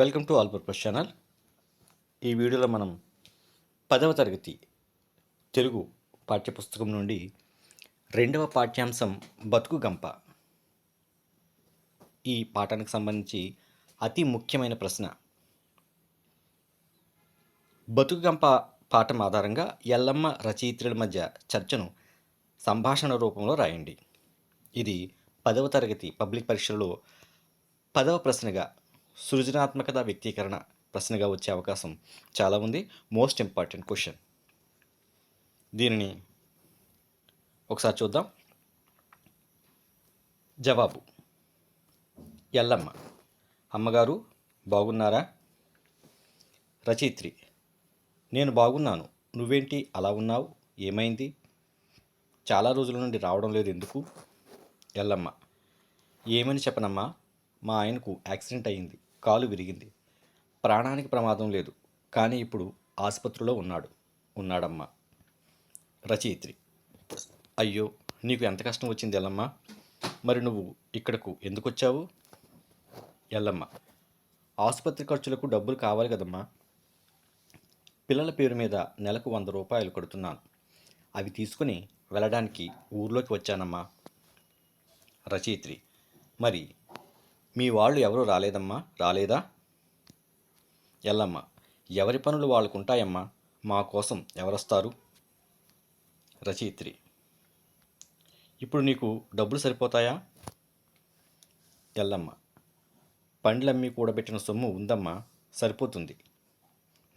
Welcome to all purpose channel. ఈ వీడియోలో మనం పదవ తరగతి తెలుగు పాఠ్యపుస్తకం నుండి రెండవ పాఠ్యాంశం బతుకు గంప. ఈ పాఠానికి సంబంధించి అతి ముఖ్యమైన ప్రశ్న. బతుకు గంప పాఠం ఆధారంగా ఎల్లమ్మ రచయిత్రుల మధ్య చర్చను సంభాషణ రూపంలో రాయండి. ఇది పదవ తరగతి పబ్లిక్ పరీక్షలో పదవ ప్రశ్నగా సృజనాత్మకత వ్యక్తీకరణ ప్రశ్నగా వచ్చే అవకాశం చాలా ఉంది. మోస్ట్ ఇంపార్టెంట్ క్వశ్చన్ దీనిని ఒకసారి చూద్దాం. జవాబు. ఎల్లమ్మ. అమ్మగారు బాగున్నారా? రచయిత్రి. నేను బాగున్నాను. నువ్వేంటి? అలా ఉన్నావు? ఏమైంది? చాలా రోజుల నుండి రావడం లేదు ఎందుకు? ఎల్లమ్మ. ఏమని చెప్పనమ్మా? మా ఆయనకు యాక్సిడెంట్ అయ్యింది. కాలు విరిగింది. ప్రాణానికి ప్రమాదం లేదు. కానీ ఇప్పుడు ఆసుపత్రిలో ఉన్నాడు. ఉన్నాడమ్మా. రచయిత్రి. అయ్యో నీకు ఎంత కష్టం వచ్చింది ఎల్లమ్మా? మరి నువ్వు ఇక్కడకు ఎందుకు వచ్చావు ఎల్లమ్మ. ఆసుపత్రి ఖర్చులకు డబ్బులు కావాలి కదమ్మా. పిల్లల పేరు మీద నెలకు వంద రూపాయలు కడుతున్నాను. అవి తీసుకుని వెళ్ళడానికి ఊర్లోకి వచ్చానమ్మా. రచయిత్రి. మరి మీ వాళ్ళు ఎవరు రాలేదమ్మా? రాలేదా? ఎల్లమ్మ ఎవరి పనులు వాళ్ళకుంటాయమ్మా? మా కోసం ఎవరొస్తారు? రచయిత్రి ఇప్పుడు నీకు డబ్బులు సరిపోతాయా? ఎల్లమ్మ పండ్లమ్మి కూడబెట్టిన సొమ్ము ఉందమ్మా? సరిపోతుంది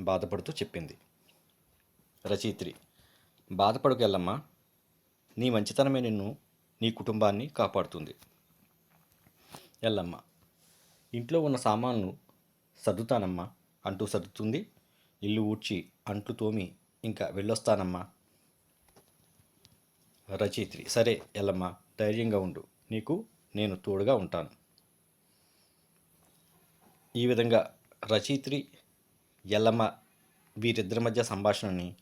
బాధపడుతూ చెప్పింది. రచయిత్రి బాధపడుకు ఎల్లమ్మ నీ మంచితనమే నిన్ను నీ కుటుంబాన్ని కాపాడుతుంది. ఎల్లమ్మ ఇంట్లో ఉన్న సామాన్లు సర్దుతానమ్మా అంటూ సర్దుతుంది. ఇల్లు ఊడ్చి అంట్లు తోమి ఇంకా వెళ్ళొస్తానమ్మా. రచయిత్రి సరే ఎల్లమ్మా ధైర్యంగా ఉండు. నీకు నేను తోడుగా ఉంటాను. ఈ విధంగా రచయిత్రి ఎల్లమ్మ వీరిద్దరి మధ్య సంభాషణని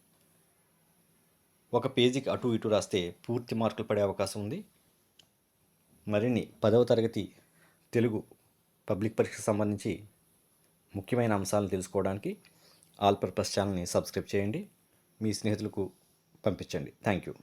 ఒక పేజీకి అటు ఇటు రాస్తే పూర్తి మార్కులు పడే అవకాశం ఉంది. మరిన్ని పదవ తరగతి తెలుగు పబ్లిక్ పరీక్షకు సంబంధించి ముఖ్యమైన అంశాలను తెలుసుకోవడానికి ఆల్ పర్పస్ ఛానల్ని సబ్స్క్రైబ్ చేయండి. మీ స్నేహితులకు పంపించండి. Thank you.